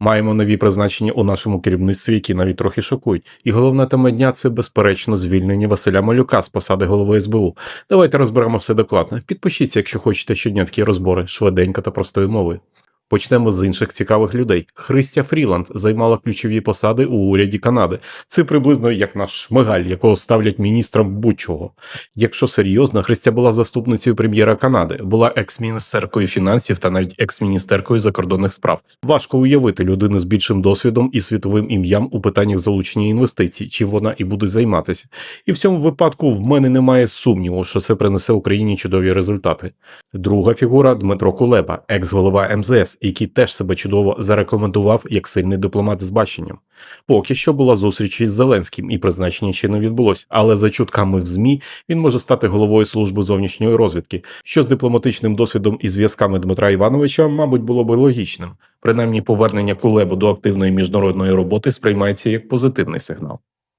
Маємо нові призначення у нашому керівництві, які навіть трохи шокують. І головна тема дня це безперечно звільнення Василя Малюка з посади голови СБУ. Давайте розберемо все докладно. Підпишіться, якщо хочете щодня такі розбори, швиденько та простою мовою. Почнемо з інших цікавих людей. Христя Фріланд займала ключові посади у уряді Канади. Це приблизно як наш шмигаль, якого ставлять міністром будь-чого. Якщо серйозно, Христя була заступницею прем'єра Канади, була екс-міністеркою фінансів та навіть екс-міністеркою закордонних справ. Важко уявити людину з більшим досвідом і світовим ім'ям у питаннях залучення інвестицій, чим вона і буде займатися. І в цьому випадку в мене немає сумніву, що це принесе Україні чудові результати. Друга фігура Дмитро Кулеба, екс-голова МЗС, який теж себе чудово зарекомендував як сильний дипломат з баченням. Поки що була зустріч із Зеленським, і призначення ще не відбулось, але за чутками в ЗМІ він може стати головою служби зовнішньої розвідки, що з дипломатичним досвідом і зв'язками Дмитра Івановича, мабуть, було би логічним. Принаймні, повернення Кулебу до активної міжнародної роботи сприймається як позитивний сигнал.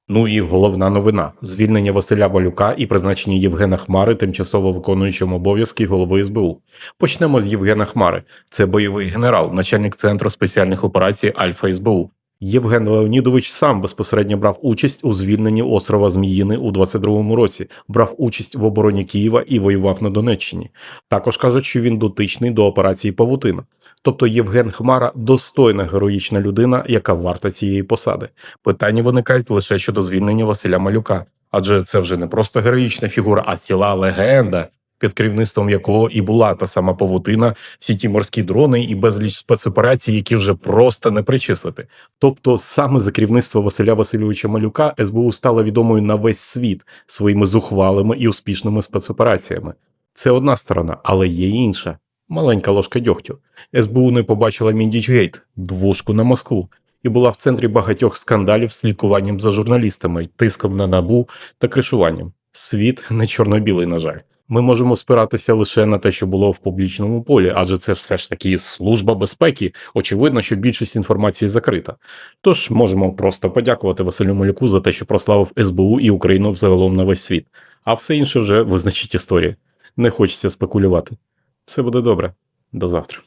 Ну і головна новина: звільнення Василя Балюка і призначення Євгена Хмари тимчасово виконуючим обов'язки голови СБУ. Почнемо з Євгена Хмари. Це бойовий генерал, начальник центру спеціальних операцій Альфа СБУ. Євген Леонідович сам безпосередньо брав участь у звільненні острова Зміїни у 22-му році, брав участь в обороні Києва і воював на Донеччині. Також кажуть, що він дотичний до операції Павутина. Тобто Євген Хмара достойна героїчна людина, яка варта цієї посади. Питання виникають лише щодо звільнення Василя Малюка, адже це вже не просто героїчна фігура, а ціла легенда, під керівництвом якого і була та сама павутина, всі ті морські дрони і безліч спецоперацій, які вже просто не причислити. Тобто, саме за керівництво Василя Васильовича Малюка СБУ стала відомою на весь світ своїми зухвалими і успішними спецопераціями. Це одна сторона, але є інша. Маленька ложка дьогтю. СБУ не побачила Міндічгейт, двушку на Москву, і була в центрі багатьох скандалів слідкуванням за журналістами, тиском на набу та кришуванням. Світ не чорно-білий, на жаль. Ми можемо спиратися лише на те, що було в публічному полі, адже це все ж таки служба безпеки. Очевидно, що більшість інформації закрита. Тож можемо просто подякувати Василю Малюку за те, що прославив СБУ і Україну взагалом на весь світ. А все інше вже визначить історія. Не хочеться спекулювати. Все буде добре. До завтра.